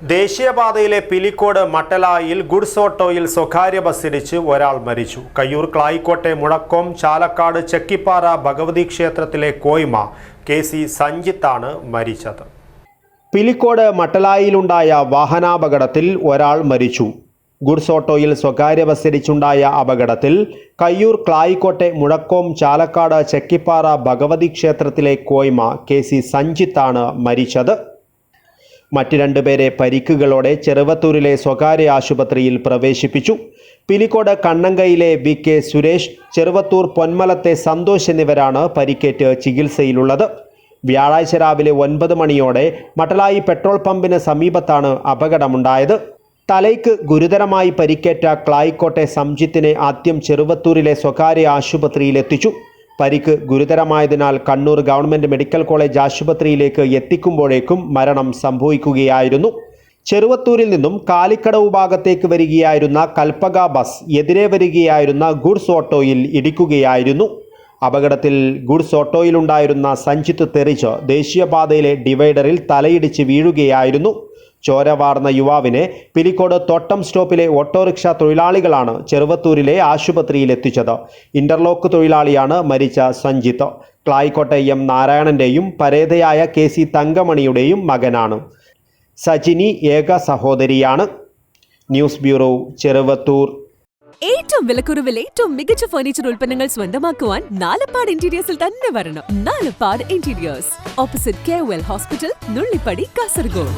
ദേശീയപാതയിലെ പിലിക്കോട് മട്ടലായിൽ ഗുഡ്സ് ഓട്ടോയിൽ സ്വകാര്യ ബസ്സിടിച്ച് ഒരാൾ മരിച്ചു. കയ്യൂർ ക്ലായിക്കോട്ടെ മുഴക്കോം ചാലക്കാട് ചെക്കിപ്പാറ ഭഗവതി ക്ഷേത്രത്തിലെ കോയ്മ കെ സി സഞ്ജിത്താണ് മരിച്ചത്. പിലിക്കോട് മട്ടലായിലുണ്ടായ വാഹനാപകടത്തിൽ ഒരാൾ മരിച്ചു. ഗുഡ്സ് ഓട്ടോയിൽ സ്വകാര്യ ബസ്സിടിച്ചുണ്ടായ അപകടത്തിൽ കയ്യൂർ ക്ലായിക്കോട്ടെ മുഴക്കോം ചാലക്കാട് ചെക്കിപ്പാറ ഭഗവതി ക്ഷേത്രത്തിലെ കോയ്മ കെ സി സഞ്ജിത്താണ് മരിച്ചത്. മറ്റ് രണ്ടുപേരെ പരിക്കുകളോടെ ചെറുവത്തൂരിലെ സ്വകാര്യ ആശുപത്രിയിൽ പ്രവേശിപ്പിച്ചു. പിലിക്കോട് കണ്ണങ്കയിലെ വി കെ സുരേഷ് ചെറുവത്തൂർ പൊന്മലത്തെ സന്തോഷ് എന്നിവരാണ് പരിക്കേറ്റ് ചികിത്സയിലുള്ളത്. വ്യാഴാഴ്ച രാവിലെ ഒൻപത് മണിയോടെ മട്ടലായി പെട്രോൾ പമ്പിന് സമീപത്താണ് അപകടമുണ്ടായത്. തലയ്ക്ക് ഗുരുതരമായി പരിക്കേറ്റ ക്ലായിക്കോട്ടെ സംജിത്തിനെ ആദ്യം ചെറുവത്തൂരിലെ സ്വകാര്യ ആശുപത്രിയിൽ എത്തിച്ചു പരിക്ക് ഗുരുതരമായതിനാൽ കണ്ണൂർ ഗവൺമെന്റ് മെഡിക്കൽ കോളേജ് ആശുപത്രിയിലേക്ക് എത്തിക്കുമ്പോഴേക്കും മരണം സംഭവിക്കുകയായിരുന്നു. ചെറുവത്തൂരിൽ നിന്നും കാലിക്കടവ് ഭാഗത്തേക്ക് വരികയായിരുന്ന കൽപ്പക ബസ് എതിരെ വരികയായിരുന്ന ഗുഡ്സ് ഓട്ടോയിൽ ഇടിക്കുകയായിരുന്നു. അപകടത്തിൽ ഗുഡ്സ് ഓട്ടോയിലുണ്ടായിരുന്ന സഞ്ജിത്ത് തെറിച്ച് ദേശീയപാതയിലെ ഡിവൈഡറിൽ തലയിടിച്ച് വീഴുകയായിരുന്നു. ചോര വാർന്ന യുവാവിനെ പിരിക്കോട് തോട്ടം സ്റ്റോപ്പിലെ ഓട്ടോറിക്ഷ തൊഴിലാളികളാണ് ചെറുവത്തൂരിലെ ആശുപത്രിയിൽ എത്തിച്ചത്. ഇന്റർലോക്ക് തൊഴിലാളിയാണ് മരിച്ച സഞ്ജിത്ത്. ക്ലായിക്കോട്ടെ എം നാരായണന്റെയും പരേതയായ കെ സി തങ്കമണിയുടെയും മകനാണ്. സജിനി ഏക സഹോദരിയാണ്. News bureau Cheruvathur. ഏറ്റവും വിലക്കുറവിൽ ഏറ്റവും മികച്ച ഫർണിച്ചർ ഉൽപ്പന്നങ്ങൾ സ്വന്തമാക്കുവാൻ നാലപ്പാട് ഇന്റീരിയേഴ്സിൽ തന്നെ വരണം. Nalappad interiors opposite K hospital Nullippady Kasaragod